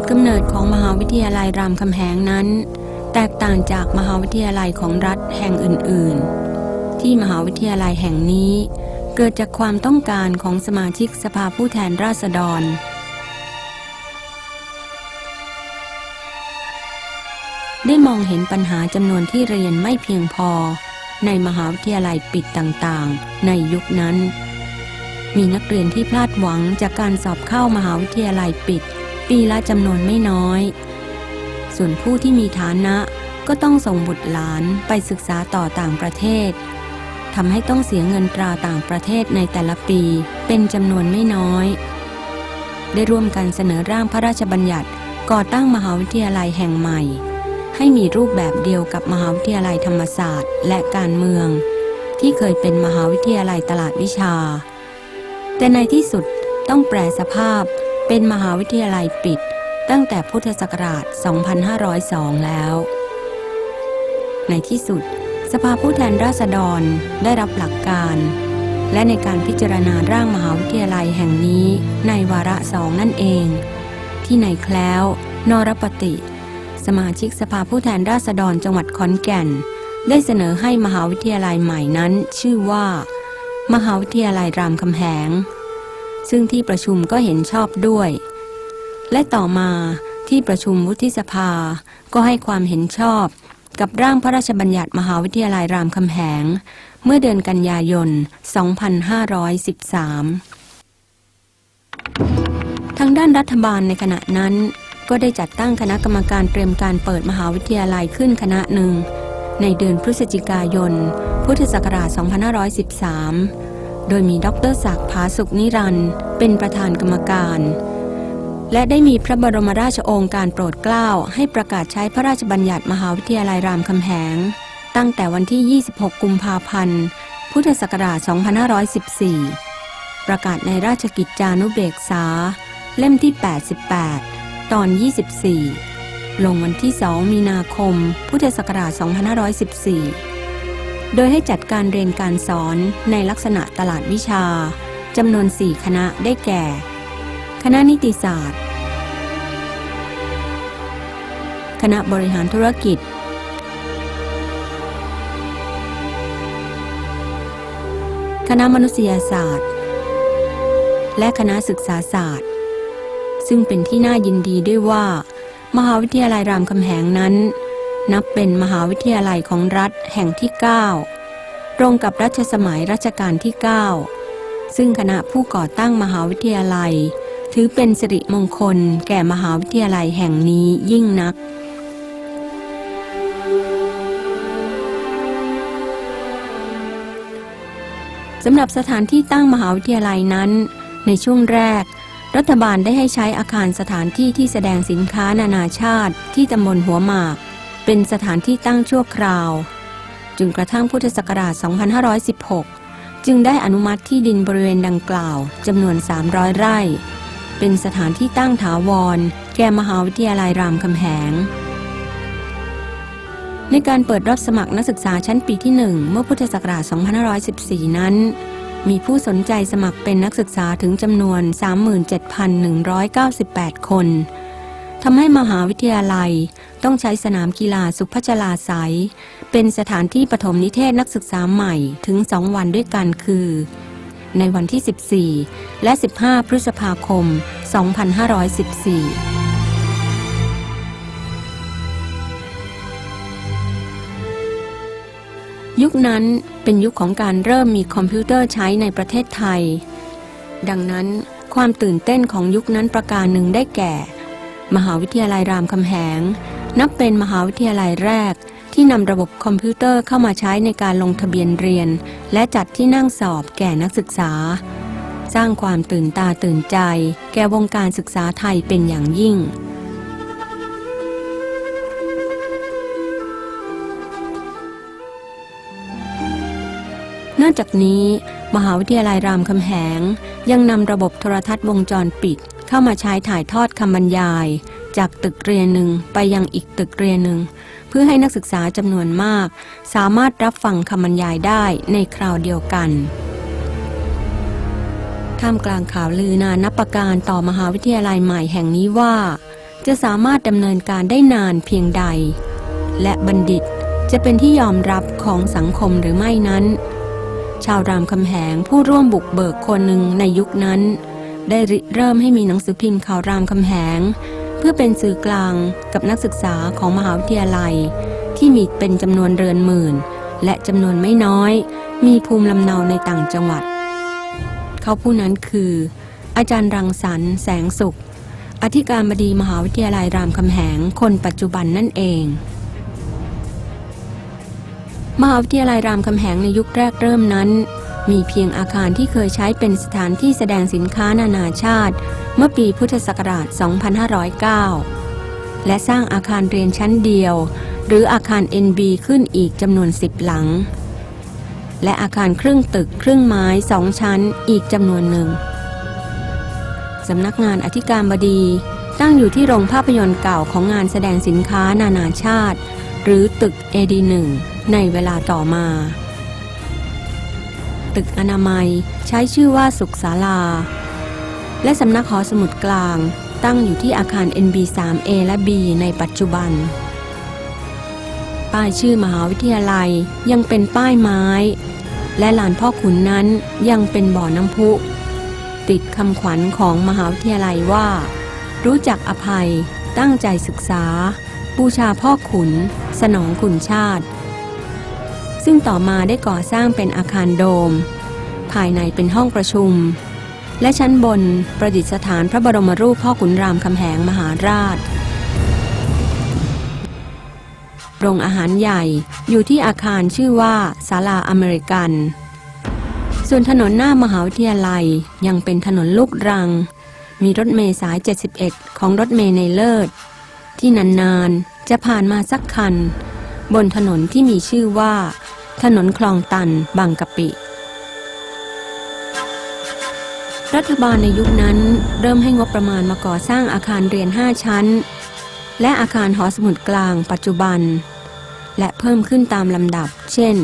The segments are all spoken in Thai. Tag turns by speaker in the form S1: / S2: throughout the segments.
S1: ดกำเนิดของมหาวิทยาลัยรามคำแหงนั้น แตกต่างจากมหาวิทยาลัยของรัฐแห่งอื่น ๆ ที่มหาวิทยาลัยแห่งนี้ เกิดจากความต้องการของสมาชิกสภาผู้แทนราษฎรได้มองเห็นปัญหาจำนวนที่เรียนไม่เพียงพอ ในมหาวิทยาลัยปิดต่างๆ ในยุคนั้น มีนักเรียนที่พลาดหวังจากการสอบเข้ามหาวิทยาลัยปิด ปีละจำนวนไม่น้อย ส่วนผู้ที่มีฐานะก็ต้องส่งบุตรหลานไปศึกษาต่อต่างประเทศทำให้ต้องเสียเงินตราต่างประเทศในแต่ละปีเป็นจำนวนไม่น้อย ได้ร่วมกันเสนอร่างพระราชบัญญัติก่อตั้งมหาวิทยาลัยแห่งใหม่ ให้มีรูปแบบเดียวกับมหาวิทยาลัยธรรมศาสตร์และการเมือง ที่เคยเป็นมหาวิทยาลัยตลาดวิชา แต่ในที่สุดต้องแปลสภาพ เป็นมหาวิทยาลัยปิด ตั้งแต่พุทธศักราช 2502 แล้ว ในที่สุด สภาผู้แทนราษฎรได้รับหลักการ และในการพิจารณาร่างมหาวิทยาลัยแห่งนี้ในวาระสองนั่นเอง ที่ในแคล้ว นรปติ สมาชิกสภาผู้แทนราษฎรจังหวัดขอนแก่น ได้เสนอให้มหาวิทยาลัยใหม่นั้นชื่อว่า มหาวิทยาลัยรามคำแหง ซึ่งที่ประชุมก็เห็นชอบด้วย และต่อมาที่ประชุมวุฒิสภาก็ให้ความเห็นชอบ กับร่างพระราชบัญญัติมหาวิทยาลัยรามคำแหง เมื่อเดือนกันยายน 2513 ทางด้านรัฐบาลในขณะนั้น ก็ได้จัดตั้งคณะกรรมการเตรียมการเปิดมหาวิทยาลัยขึ้นคณะหนึ่ง ในเดือนพฤศจิกายน พุทธศักราช 2513 โดยมีดรศักดิ์ผาสุกนิรันด์เป็นประธานกรรมการ และได้มีพระบรมราชโองการโปรดเกล้าให้ประกาศใช้พระราชบัญญัติมหาวิทยาลัยรามคำแหง ตั้งแต่วันที่ 26 กุมภาพันธ์ พุทธศักราช 2514 ประกาศในราชกิจจานุเบกษา เล่มที่ 88 ตอน 24 ลงวันที่ 2 มีนาคม พุทธศักราช 2514 โดยให้จัดการเรียนการสอนในลักษณะตลาดวิชาจำนวน 4 คณะได้แก่ คณะนิติศาสตร์ คณะบริหารธุรกิจ คณะมนุษยศาสตร์ และคณะศึกษาศาสตร์ ซึ่งเป็นที่น่ายินดีด้วยว่า มหาวิทยาลัยรามคำแหงนั้น นับเป็นมหาวิทยาลัยของรัฐแห่งที่ 9 ตรงกับรัชสมัยรัชกาลที่ 9 ซึ่งคณะผู้ก่อตั้งมหาวิทยาลัย ถือเป็นสิริมงคลแก่มหาวิทยาลัยแห่งนี้ยิ่งนักสำหรับสถานที่ตั้งมหาวิทยาลัยนั้น ในช่วงแรก รัฐบาลได้ให้ใช้อาคารสถานที่ที่แสดงสินค้านานาชาติที่ตำบลหัวหมาก เป็นสถานที่ตั้งชั่วคราว จนกระทั่งพุทธศักราช 2516 จึงได้อนุมัติที่ดินบริเวณดังกล่าวจำนวน 300 ไร่ เป็นสถานที่ตั้งถาวร แก่มหาวิทยาลัยรามคำแหง ในการเปิดรับสมัครนักศึกษาชั้นปีที่ 1 เมื่อพุทธศักราช 2514 นั้นมีผู้สนใจสมัครเป็นนักศึกษาถึงจำนวน 37,198 คน ทำให้มหาวิทยาลัย ต้องใช้สนามกีฬาสุพัชลาไสยเป็นสถานที่ปฐมนิเทศนักศึกษาใหม่ถึง2วันด้วยกันคือ ในวันที่ 14 และ 15 พฤษภาคม 2514ยุคนั้นเป็นยุคของการเริ่มมีคอมพิวเตอร์ใช้ในประเทศไทย ดังนั้นความตื่นเต้นของยุคนั้นประการหนึ่งได้แก่ มหาวิทยาลัยรามคำแหง นับเป็นมหาวิทยาลัยแรก ที่นำระบบคอมพิวเตอร์เข้ามาใช้ในการลงทะเบียนเรียน และจัดที่นั่งสอบแก่นักศึกษา สร้างความตื่นตาตื่นใจ แก่วงการศึกษาไทยเป็นอย่างยิ่งนอกจากนี้ มหาวิทยาลัยรามคำแหง ยังนำระบบโทรทัศน์วงจรปิด เข้ามาใช้ถ่ายทอดคำบรรยาย จากตึกเรียนหนึ่งไปยังอีกตึกเรียนหนึ่ง เพื่อให้นักศึกษาจำนวนมาก สามารถรับฟังคำบรรยายได้ในคราวเดียวกันท่ามกลางข่าวลือนานับประการต่อมหาวิทยาลัยใหม่แห่งนี้ว่า จะสามารถดำเนินการได้นานเพียงใด และบัณฑิตจะเป็นที่ยอมรับของสังคมหรือไม่นั้น ชาวรามคำแหงผู้ร่วมบุกเบิกคนหนึ่งในยุคนั้น ได้ริเริ่มให้มีหนังสือพิมพ์ข่าวรามคำแหง เพื่อเป็นสื่อกลางกับนักศึกษาของมหาวิทยาลัย ที่มีเป็นจำนวนเรือนหมื่น และจำนวนไม่น้อย มีภูมิลำเนาในต่างจังหวัด เขาผู้นั้นคือ อาจารย์รังสรรค์แสงสุข อธิการบดีมหาวิทยาลัยรามคำแหงคนปัจจุบันนั่นเองมหาวิทยาลัยรามคำแหงในยุคแรกเริ่มนั้น มีเพียงอาคารที่เคยใช้เป็นสถานที่แสดงสินค้านานาชาติ เมื่อปีพุทธศักราช 2509 และสร้างอาคารเรียนชั้นเดียว หรืออาคาร NB ขึ้นอีกจำนวน 10 หลัง และอาคารครึ่งตึกครึ่งไม้สองชั้นอีกจำนวนหนึ่งสำนักงานอธิการบดีตั้งอยู่ที่โรงภาพยนตร์เก่าของงานแสดงสินค้านานาชาติ หรือตึก AD1 ในเวลาต่อมา ตึกอนามัย ใช้ชื่อว่าสุขศาลา และสำนักหอสมุดกลาง ตั้งอยู่ที่อาคาร NB3A และ B ในปัจจุบัน ป้ายชื่อมหาวิทยาลัยยังเป็นป้ายไม้ และลานพ่อขุนนั้นยังเป็นบ่อน้ำพุ ติดคำขวัญของมหาวิทยาลัยว่า รู้จักอภัย ตั้งใจศึกษา บูชาพ่อขุน สนองขุนชาติ ซึ่งต่อมาได้ก่อสร้างเป็นอาคารโดม ภายในเป็นห้องประชุม และชั้นบนประดิษฐานพระบรมรูปพ่อขุนรามคำแหงมหาราชโรงอาหารใหญ่อยู่ที่อาคารชื่อว่าศาลาอเมริกัน ส่วนถนนหน้ามหาวิทยาลัยยังเป็นถนนลูกรัง มีรถเมล์สาย 71 ของรถเมล์ในเลิศ ที่นานๆจะผ่านมาสักคัน บนถนนที่มีชื่อว่า ถนนคลองตัน บางกะปิ รัฐบาลในยุคนั้นเริ่มให้งบประมาณมาก่อสร้างอาคารเรียน 5 ชั้น และอาคารหอสมุดกลางปัจจุบัน และเพิ่มขึ้นตามลำดับ เช่น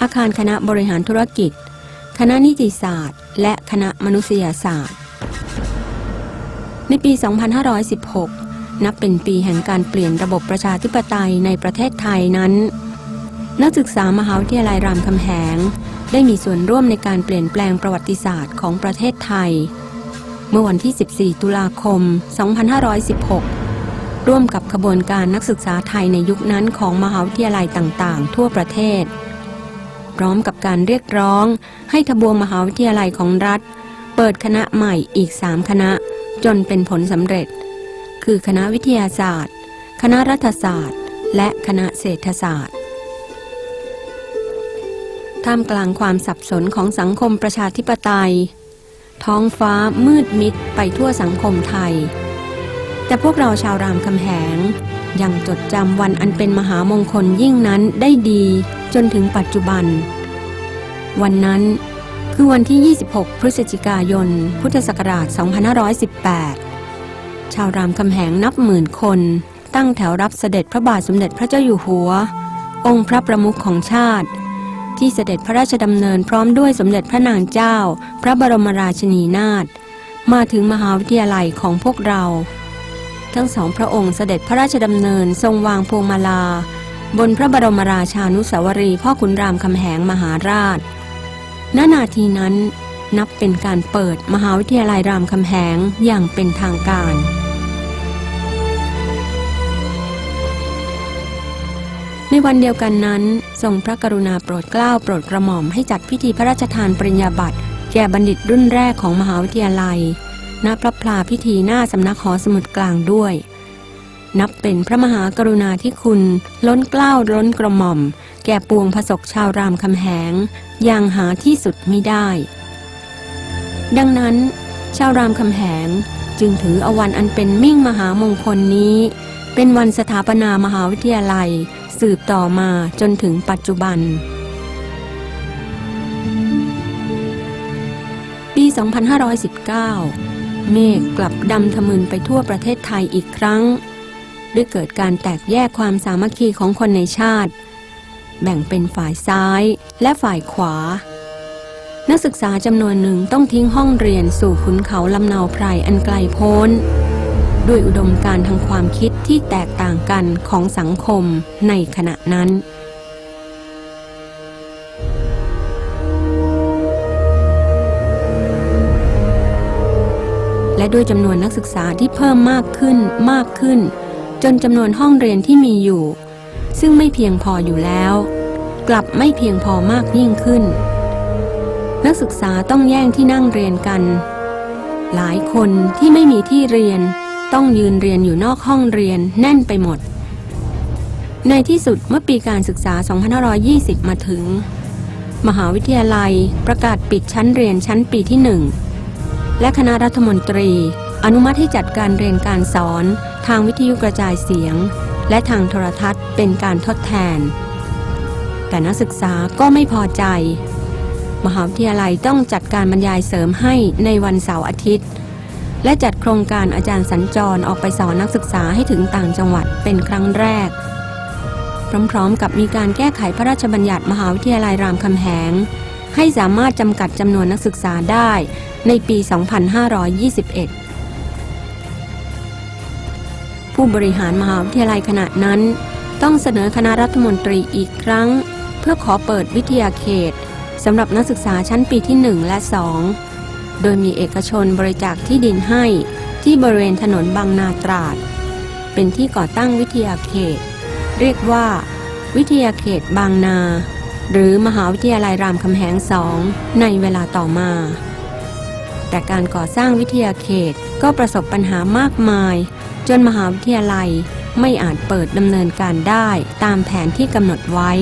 S1: อาคารคณะบริหารธุรกิจ คณะนิติศาสตร์ และคณะมนุษยศาสตร์ ในปี 2516 นับเป็นปีแห่งการเปลี่ยนระบบประชาธิปไตยในประเทศไทยนั้น นักศึกษามหาวิทยาลัยรามคำแหง ได้มีส่วนร่วมในการเปลี่ยนแปลงประวัติศาสตร์ของประเทศไทย เมื่อวันที่ 14 ตุลาคม 2516 ร่วมกับขบวนการนักศึกษาไทยในยุคนั้นของมหาวิทยาลัยต่างๆ ทั่วประเทศ พร้อมกับการเรียกร้องให้ทบวงมหาวิทยาลัยของรัฐ เปิดคณะใหม่อีก 3 คณะ จนเป็นผลสำเร็จ คือคณะวิทยาศาสตร์ คณะรัฐศาสตร์ และคณะเศรษฐศาสตร์ ท่ามกลางความสับสนของสังคมประชาธิปไตย ท้องฟ้ามืดมิดไปทั่วสังคมไทย แต่พวกเราชาวรามคำแหง ยังจดจำวันอันเป็นมหามงคลยิ่งนั้นได้ดีจนถึงปัจจุบัน วันนั้นคือวันที่ 26 พฤศจิกายน พุทธศักราช 2518 ชาวรามคำแหงนับหมื่นคน ตั้งแถวรับเสด็จพระบาทสมเด็จพระเจ้าอยู่หัว องค์พระประมุขของชาติ ที่เสด็จพระราชดำเนินพร้อมด้วยสมเด็จพระนางเจ้า พระบรมราชินีนาถมาถึงมหาวิทยาลัยของพวกเรา ทั้งสองพระองค์เสด็จพระราชดำเนินทรงวางพวงมาลา บนพระบรมราชานุสาวรีพ่อขุนรามคำแหงมหาราชณนาทีนั้นนับเป็นการเปิดมหาวิทยาลัยรามคำแหงอย่างเป็นทางการ ในวันเดียวกันนั้น ทรงพระกรุณาโปรดเกล้าโปรดกระหม่อมให้จัดพิธีพระราชทานปริญญาบัตรแก่บัณฑิตรุ่นแรกของมหาวิทยาลัย ณ พระพลาพิธีหน้าสำนักหอสมุดกลางด้วย นับเป็นพระมหากรุณาธิคุณ ล้นเกล้าล้นกระหม่อม แก่ปวงพระศกชาวรามคำแหงอย่างหาที่สุดมิได้ ดังนั้น ชาวรามคำแหงจึงถือเอาวันอันเป็นมิ่งมหามงคลนี้ เป็นวันสถาปนามหาวิทยาลัย สืบต่อมาจนถึงปัจจุบัน ปี 2519 เมฆกลับดำทะมึนไปทั่วประเทศไทยอีกครั้งด้วยเกิดการแตกแยกความสามัคคีของคนในชาติ แบ่งเป็นฝ่ายซ้ายและฝ่ายขวา นักศึกษาจำนวนหนึ่งต้องทิ้งห้องเรียนสู่ขุนเขาลำเนาไพรอันไกลโพ้น ด้วยอุดมการทางความคิด ที่แตกต่างกันของสังคมในขณะนั้น และด้วยจำนวนนักศึกษาที่เพิ่มมากขึ้นมากขึ้น จนจำนวนห้องเรียนที่มีอยู่ ซึ่งไม่เพียงพออยู่แล้ว กลับไม่เพียงพอมากยิ่งขึ้น นักศึกษาต้องแย่งที่นั่งเรียนกัน หลายคนที่ไม่มีที่เรียน ต้องยืนเรียนอยู่นอกห้องเรียนแน่นไปหมด ในที่สุดเมื่อปีการศึกษา 2520 มาถึง มหาวิทยาลัยประกาศปิดชั้นเรียนชั้นปีที่หนึ่งและคณะรัฐมนตรี อนุมัติให้จัดการเรียนการสอน ทางวิทยุกระจายเสียง และทางโทรทัศน์เป็นการทดแทน แต่นักศึกษาก็ไม่พอใจ มหาวิทยาลัยต้องจัดการบรรยายเสริมให้ในวันเสาร์อาทิตย์ และจัดโครงการอาจารย์สัญจรออกไปสอนนักศึกษาให้ถึงต่างจังหวัดเป็นครั้งแรก พร้อมๆ กับมีการแก้ไขพระราชบัญญัติมหาวิทยาลัยรามคำแหง ให้สามารถจำกัดจำนวนนักศึกษาได้ในปี 2521 ผู้บริหารมหาวิทยาลัยขณะนั้น ต้องเสนอคณะรัฐมนตรีอีกครั้ง เพื่อขอเปิดวิทยาเขตสำหรับนักศึกษาชั้นปีที่ 1 และ 2 โดยมีเอกชนบริจาคที่ดินให้ที่บริเวณถนนบางนาตราด เป็นที่ก่อตั้งวิทยาเขต เรียกว่า วิทยาเขตบางนา หรือมหาวิทยาลัยรามคำแหงสองในเวลาต่อมา แต่การก่อสร้างวิทยาเขตก็ประสบปัญหามากมาย จนมหาวิทยาลัยไม่อาจเปิดดำเนินการได้ตามแผนที่กำหนดไว้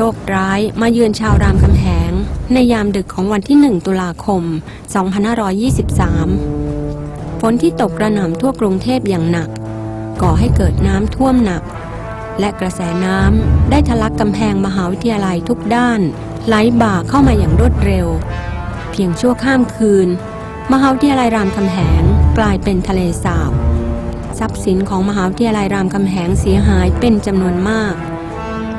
S1: ชคร้ายมาเยือนชาวรามคำแหง ในยามดึกของวันที่ 1 ตุลาคม 2523 ฝนที่ตกกระหน่ำทั่วกรุงเทพอย่างหนัก ก่อให้เกิดน้ำท่วมหนัก และกระแสน้ำได้ทะลักกำแพงมหาวิทยาลัยทุกด้าน ไหลบ่าเข้ามาอย่างรวดเร็ว เพียงชั่วข้ามคืน มหาวิทยาลัยรามคำแหงกลายเป็นทะเลสาบทรัพย์สินของมหาวิทยาลัยรามคำแหงเสียหายเป็นจำนวนมาก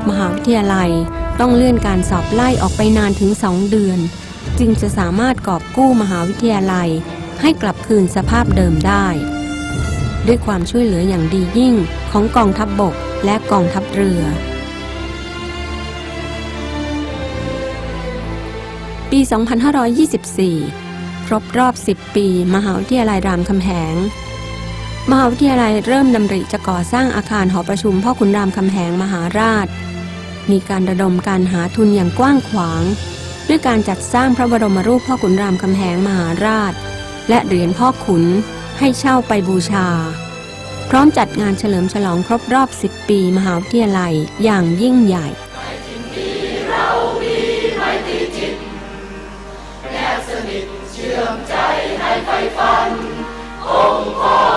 S1: มหาวิทยาลัยต้องเลื่อนการสอบไล่ออกไปนานถึงสองเดือน จึงจะสามารถกอบกู้มหาวิทยาลัย ให้กลับคืนสภาพเดิมได้ ด้วยความช่วยเหลืออย่างดียิ่งของกองทัพบบกและกองทัพเรือ ปี 2524 ครบรอบ 10 ปี มหาวิทยาลัยรามคำแหงมหาวิทยาลัยเริ่มดำริจะก่อสร้างอาคารหอประชุมพ่อขุนรามคำแหงมหาราช มีการระดมการหาทุนอย่างกว้างขวาง ด้วยการจัดสร้างพระบรมรูปพ่อขุนรามคำแหงมหาราช และเหรียญพ่อขุนให้เช่าไปบูชา พร้อมจัดงานเฉลิมฉลองครบรอบ 10 ปีมหาวิทยาลัยอย่างยิ่งใหญ่
S2: เพื่อประคอง